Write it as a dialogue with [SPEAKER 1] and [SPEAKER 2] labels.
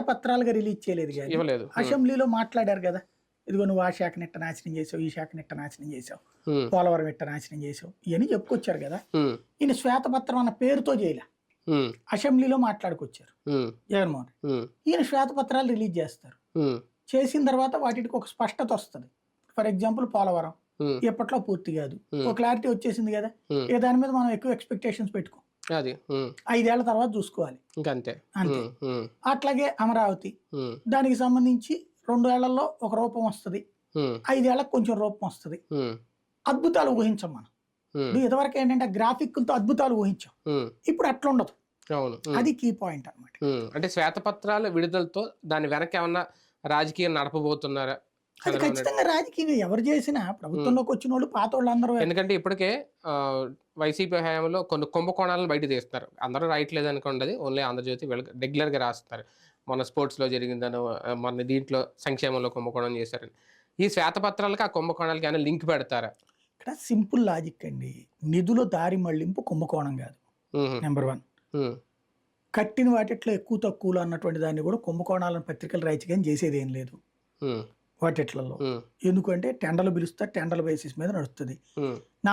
[SPEAKER 1] పత్రాలుగా release చేయలేదు
[SPEAKER 2] ఇవ్వలేదు.
[SPEAKER 1] అసెంబ్లీలో మాట్లాడారు కదా. ఇదిగో నువ్వు ఆ శాఖని ఇట్ట నాశనం చేసావు ఈ శాఖని ఇట్ట నాశనం చేసావు పోలవరం ఇట్ట నాశనం చేసావు ఇవన్నీ చెప్పుకొచ్చారు కదా. ఈయన శ్వేతపత్రం అన్న పేరుతో చేయలే. అసెంబ్లీలో మాట్లాడుకొచ్చారు. జగన్మోహన్ ఈయన శ్వేతపత్రాలు రిలీజ్ చేస్తారు. చేసిన తర్వాత వాటికి ఒక స్పష్టత వస్తుంది. ఫర్ ఎగ్జాంపుల్ పోలవరం ఎప్పట్లో పూర్తి కాదు. ఒక క్లారిటీ వచ్చేసింది కదా. ఇక దాని మీద మనం ఎక్కువ ఎక్స్పెక్టేషన్స్ పెట్టుకో.
[SPEAKER 2] అది.
[SPEAKER 1] ఐదేళ్ళ తర్వాత చూసుకోవాలి. అంతే.
[SPEAKER 2] ఉమ్,
[SPEAKER 1] అట్లాగే అమరావతి. దానికి సంబంధించి రెండు ఏళ్ళలో ఒక రూపం వస్తుంది. ఐదేళ్ళకు కొంచెం రూపం వస్తుంది. అద్భుతాలు ఊహించాం మనం. ఇదివరకు ఏంటంటే గ్రాఫిక్లతో అద్భుతాలు ఊహించాం. ఇప్పుడు అట్లా ఉండదు.
[SPEAKER 2] అవును.
[SPEAKER 1] అది కీ పాయింట్ అన్నమాట.
[SPEAKER 2] ఉమ్, అంటే శ్వేతపత్రాల విడుదలతో దాని వెనక ఏమన్నా రాజకీయం నడపబోతున్నారా?
[SPEAKER 1] అది? ఖచ్చితంగా రాజకీయం ఎవరు చేసినా ప్రభుత్వంలోకి వచ్చిన వాళ్ళు పాత వాళ్ళు అందరూ
[SPEAKER 2] ఎందుకంటే ఇప్పటికే వైసీపీ హయాంలో కొన్ని కుంభకోణాలను బయట తీస్తారు అందరూ రాయట్లేదు అనుకోండి ఓన్లీ ఆంధ్రజ్యోతి రెగ్యులర్గా రాస్తారు. మన స్పోర్ట్స్లో జరిగిందనో మన దీంట్లో సంక్షేమంలో కుంభకోణం చేశారని. ఈ శ్వేతపత్రాలకు ఆ కుంభకోణాలకి ఏమైనా లింక్ పెడతారా?
[SPEAKER 1] ఇక్కడ సింపుల్ లాజిక్ అండి. నిధుల దారి మళ్ళింపు కుంభకోణం కాదు. Number one. కట్టిన వాటిట్లో ఎక్కువ తక్కువలు అన్నటువంటి దాన్ని కూడా కుంభకోణాలను పత్రికలు రాయించి కానీ చేసేది ఏం లేదు వాటిట్లలో. ఎందుకంటే టెండర్లు పిలుస్తారు టెండర్ల బేసిస్ మీద నడుస్తుంది.